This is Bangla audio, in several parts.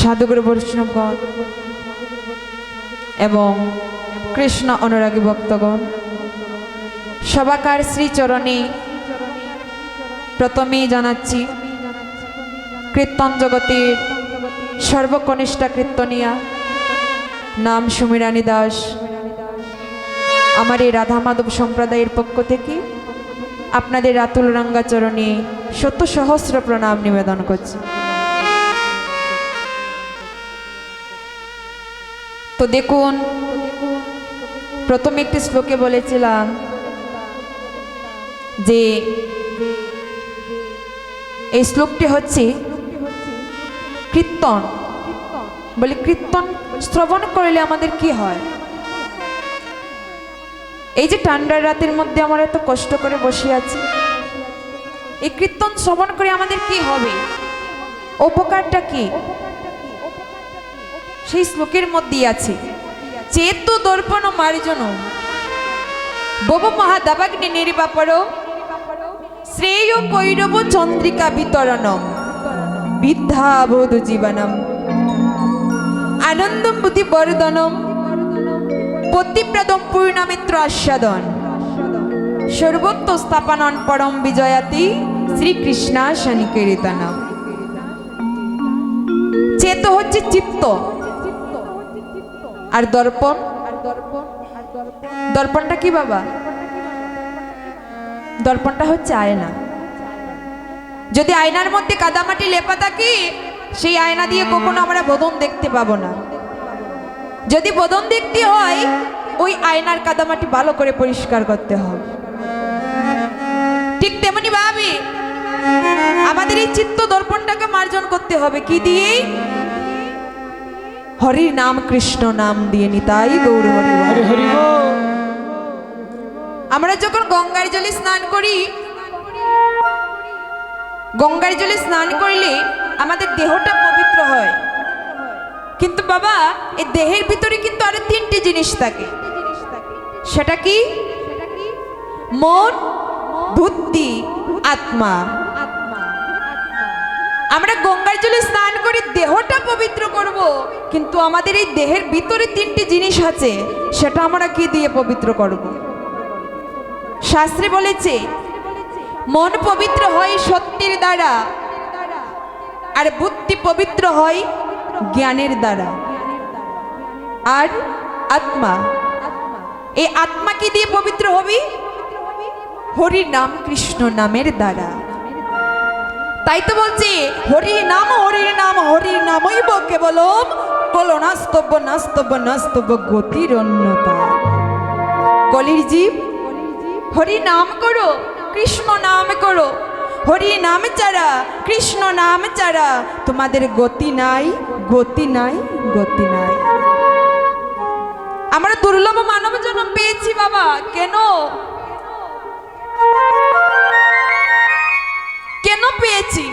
সাধুগুরু বৈষ্ণবগণ এবং কৃষ্ণ অনুরাগী ভক্তগণ, সবাকার শ্রীচরণে প্রথমেই জানাচ্ছি, কীর্তন জগতের সর্বকনিষ্ঠা কীর্তনিয়া, নাম সুমিরানী দাস। আমার এই রাধা মাধব সম্প্রদায়ের পক্ষ থেকে আপনাদের রাতুল রঙ্গাচরণে সত্য সহস্র প্রণাম নিবেদন করছি। তো দেখুন, প্রথম একটি শ্লোকে বলেছিলাম যে এই শ্লোকটি হচ্ছে কীর্তন। বলি কীর্তন শ্রবণ করলে আমাদের কি হয়? এই যে ঠান্ডার রাতের মধ্যে আমরা এত কষ্ট করে বসে আছি, এই কীর্তন শ্রবণ করে আমাদের কি হবে? উপকারটা কি? সেই শ্লোকের মধ্যেই আছে, চেতু দর্পণ মার্জন, বব মহাদাবাগ্নি নির্বাপর, শ্রেয় কৈরব চন্দ্রিকা বিতরণম বিদ্যাবোধ জীবনম, আনন্দম বুদ্ধি বর্ধনম পতিপ্রদম পূর্ণমিত্র আস্বাদন সর্বত্র স্থাপনন পরম বিজয়াতি শ্রীকৃষ্ণা শনিকেরিতনম চেত হচ্ছে চিত্ত আর দর্পণ? দর্পণটা কি বাবা? দর্পণটা হচ্ছে আয়না। যদি আয়নার মধ্যে কাদামাটি লেপা থাকে, সেই আয়না দিয়ে কখনো আমরা বদন দেখতে পাবো না। যদি বদন দেখতে হয়, ওই আয়নার কাদামাটি ভালো করে পরিষ্কার করতে হবে। ঠিক তেমনি ভাবি, আমাদের এই চিত্ত দর্পণটাকে মার্জন করতে হবে। কি দিয়ে হরির নাম কৃষ্ণ নাম দিয়ে নিতাই গৌর হরি। আমরা যখন গঙ্গার জলে স্নান করি গঙ্গার জলে স্নান করলে আমাদের দেহটা পবিত্র হয়। কিন্তু বাবা এই দেহের ভিতরে কিন্তু আরও তিনটি জিনিস থাকে। সেটা কি? মন বুদ্ধি আত্মা। আমরা গঙ্গার জলে স্নান করে দেহটা পবিত্র করব। কিন্তু আমাদের এই দেহের ভিতরে তিনটি জিনিস আছে, সেটা আমরা কি দিয়ে পবিত্র করব? শাস্ত্রে বলেছে, মন পবিত্র হয় সত্যের দ্বারা, আর বুদ্ধি পবিত্র হয় জ্ঞানের দ্বারা। আর আত্মা, এই আত্মা কি দিয়ে পবিত্র হবি? হরির নাম কৃষ্ণ নামের দ্বারা। তাই তো বলছি হরির নাম হরির নাম হরির নামই কেবলম কলো নাস্তব্য নাস্তব্য নাস্তব্য গতির অন্যতা কলির জীব, হরি নাম করো, কৃষ্ণ নাম করো, হরি নাম চারা কৃষ্ণ নাম চারা তোমাদের গতি নাই গতি নাই গতি নাই। আমরা দুর্লভ মানব জন্ম পেয়েছি বাবা, কেন? পেয়েছি।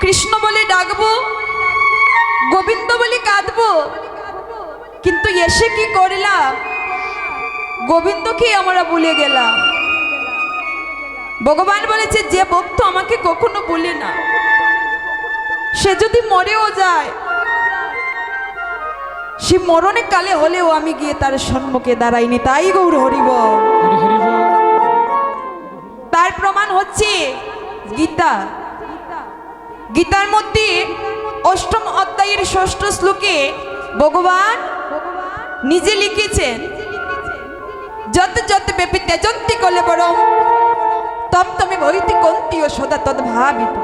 কৃষ্ণ বলে ডাকবো গোবিন্দ বলে কাঁদবো। কিন্তু এসে কি করলাম? গোবিন্দকে আমরা ভুলে গেলাম? ভগবান বলেছে যে ভক্ত আমাকে কখনো বলে না। সে যদি মরেও যায় সে মরণে কালে হলেও আমি গিয়ে তার সম্মুখে দাঁড়াইনি। তাই গৌর হরিব। তার প্রমাণ হচ্ছে গীতা। গীতার মধ্যে অষ্টম অধ্যায়ের ষষ্ঠ শ্লোকে ভগবান নিজে লিখেছেন, যত যত বেপি তেজন্তি কলে বরং তম তুমি ভৈতি কন্তীয় সদা তদ ভাবিত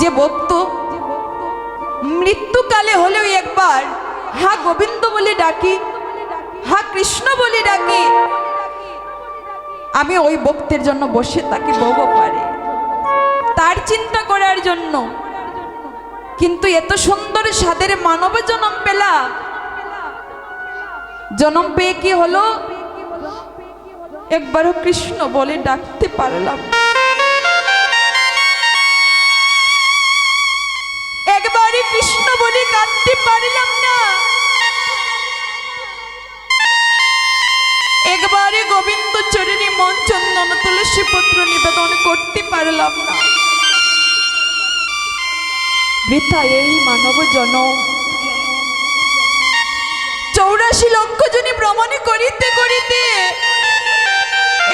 যে ভক্ত মৃত্যুকালে হলেও একবার হা গোবিন্দ বলে ডাকি, হা কৃষ্ণ বলে ডাকি আমি ওই ভক্তের জন্য বসে তাকে বলব পারে। তার চিন্তা করার জন্য। কিন্তু এত সুন্দর স্বাদের মানব জনম পেলাম। জনম পেয়ে কি হলো? একবারও কৃষ্ণ বলে ডাকতে পারলাম। একবারই কৃষ্ণ বলে কাঁদতে পারলাম না। একবারে গোবিন্দ চরণী মন চন্দন তুলসী পত্র নিবেদন করতে পারলাম না। বৃথা এই মানব জনম। চৌরাশি লক্ষ জনে ভ্রমণ করিতে করিতে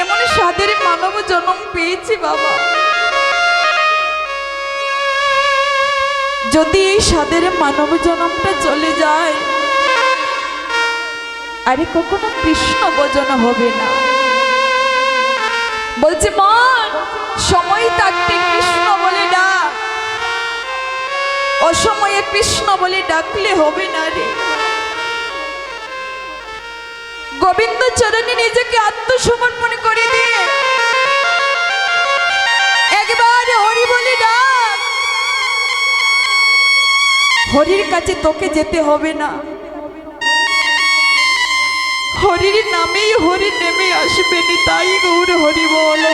এমন স্বাদের মানব জন্ম পেয়েছি বাবা। যদি এই স্বাদের মানব জন্মটা চলে যায় আরে কখনো কৃষ্ণ ভোজন হবে না। বলছে মন সময় থাকতে কৃষ্ণ বলে ডাক। অসময়ে কৃষ্ণ বলে ডাকলে হবে না রে। গোবিন্দ চরণে নিজেকে আত্মসমর্পণ করে দিয়ে একবার হরি বলে ডাক। হরির কাছে তোকে যেতে হবে না। হরির নামেই হরি নেমে আসবেন, তাই গৌর হরি বল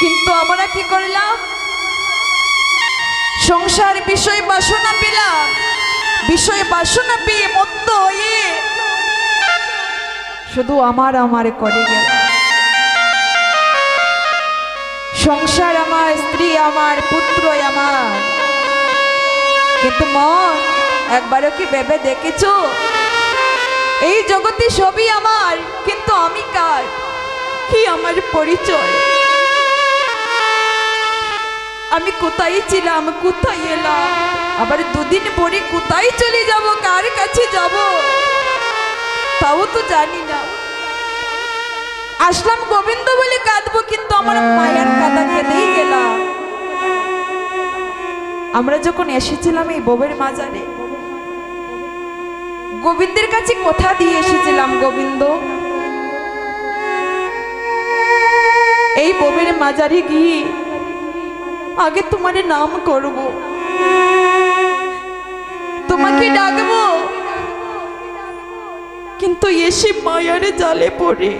কিন্তু আমরা কি করলাম? সংসার বিষয় বাসনা পেলাম, বিষয় বাসনা পেয়ে মত্ত হয়ে শুধু আমার আমার করে গেল সংসার আমার, স্ত্রী আমার পুত্র আমার। কিন্তু মন একবারও কি ভেবে দেখেছ? এই জগতে সবই আমার, কিন্তু আমি কার? কি আমার পরিচয়? আমি কোথায় ছিলাম, কোথায় এলাম? আবার দুদিন পরে কোথায় চলে যাব, কার কাছে যাব? তাও তো জানি না। আসলাম গোবিন্দ বলে কাঁদবো, কিন্তু আমার মায়ের কাদা কেঁদেই গেলাম। আমরা যখন এসেছিলাম এই ববের মাজারে গোবিন্দের কাছে কথা দিয়ে এসেছিলাম, গোবিন্দ। এই ববের মাজারে গিয়ে আগে তোমার নাম করব। তোমাকে ডাকবো। কিন্তু এসে মায়ারে জালে পড়ে।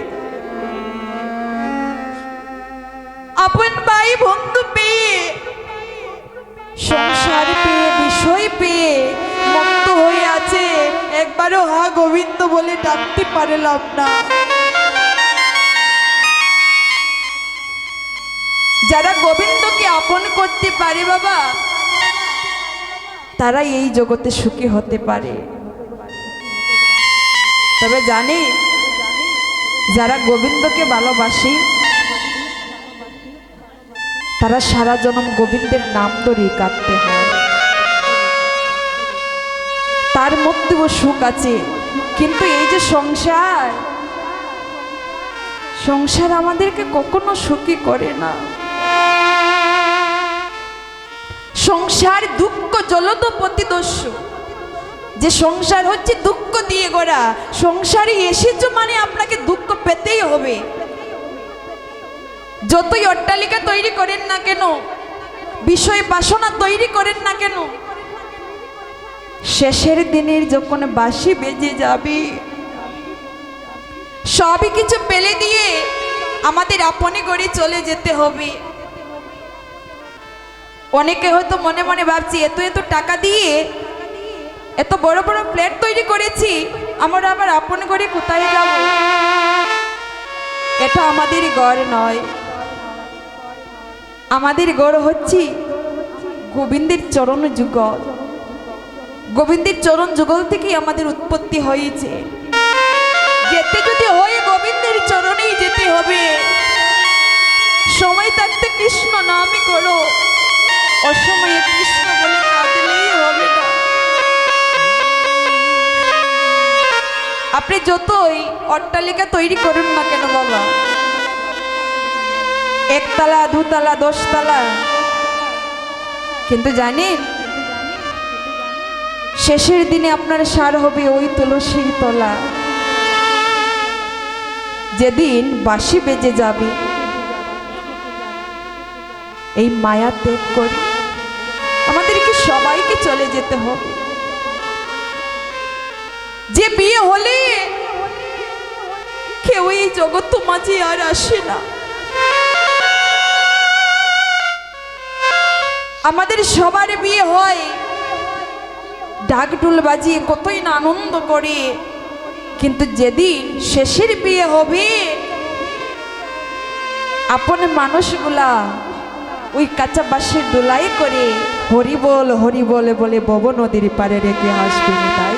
আপন ভাই বন্ধু পেয়ে একবারও হা গোবিন্দ বলে ডাকতে পারলাম না। যারা গোবিন্দকে আপন করতে পারে বাবা, তারা এই জগতে সুখী হতে পারে। তবে জানি, যারা গোবিন্দকে ভালোবাসে, তারা সারা জনম গোবিন্দের নাম ধরে কাঁদতে হয়। তার মধ্যেও সুখ আছে। কিন্তু এই যে সংসার সংসার আমাদেরকে কখনো সুখী করে না। সংসার দুঃখ জলদ প্রতিদস্যু। যে সংসার হচ্ছে দুঃখ দিয়ে গড়া। সংসারে এসেছ মানে আপনাকে দুঃখ পেতেই হবে। যতই অট্টালিকা তৈরি করেন না কেন, বিষয় বাসনা তৈরি করেন না কেন শেষের দিনের যখন বাসি বেজে যাবে, সবই কিছু পেলে দিয়ে আমাদের আপনে করে চলে যেতে হবে। অনেকে হয়তো মনে মনে ভাবছি, এত এত টাকা দিয়ে এত বড় বড় প্লেট তৈরি করেছি, আমরা আবার আপন করে কোথায় যাব? এটা আমাদের গড় নয়। আমাদের গড় হচ্ছে গোবিন্দের চরণ যুগল গোবিন্দের চরণ যুগল থেকেই আমাদের উৎপত্তি হয়েছে। যেতে যদি হয় গোবিন্দের চরণেই যেতে হবে। সময় থাকতে কৃষ্ণ নামই করো। অসময়ে কৃষ্ণ বলে কাঁদলেই হবে না। আপনি যতই অট্টালিকা তৈরি করুন না কেন বাবা? একতলা, দুতলা, দশতলা। কিন্তু জানেন শেষের দিনে আপনার সার হবে ওই তুলসীর তলা। যেদিন বাসি বেজে যাবে, এই মায়া ত্যাগ করে আমাদেরকে সবাইকে চলে যেতে হবে। যে বিয়ে হলে কেউ এই জগৎ মাঝে আর আসে না। আমাদের সবার বিয়ে হয় ডাকডুল বাজিয়ে কতই না আনন্দ করি। কিন্তু যেদিন শেষের বিয়ে হবে, আপন মানুষগুলা ওই কাঁচা বাঁশের দোলাই করে হরি হরিবল হরি বলে বব নদীর পারে রেখে আসবে তাই?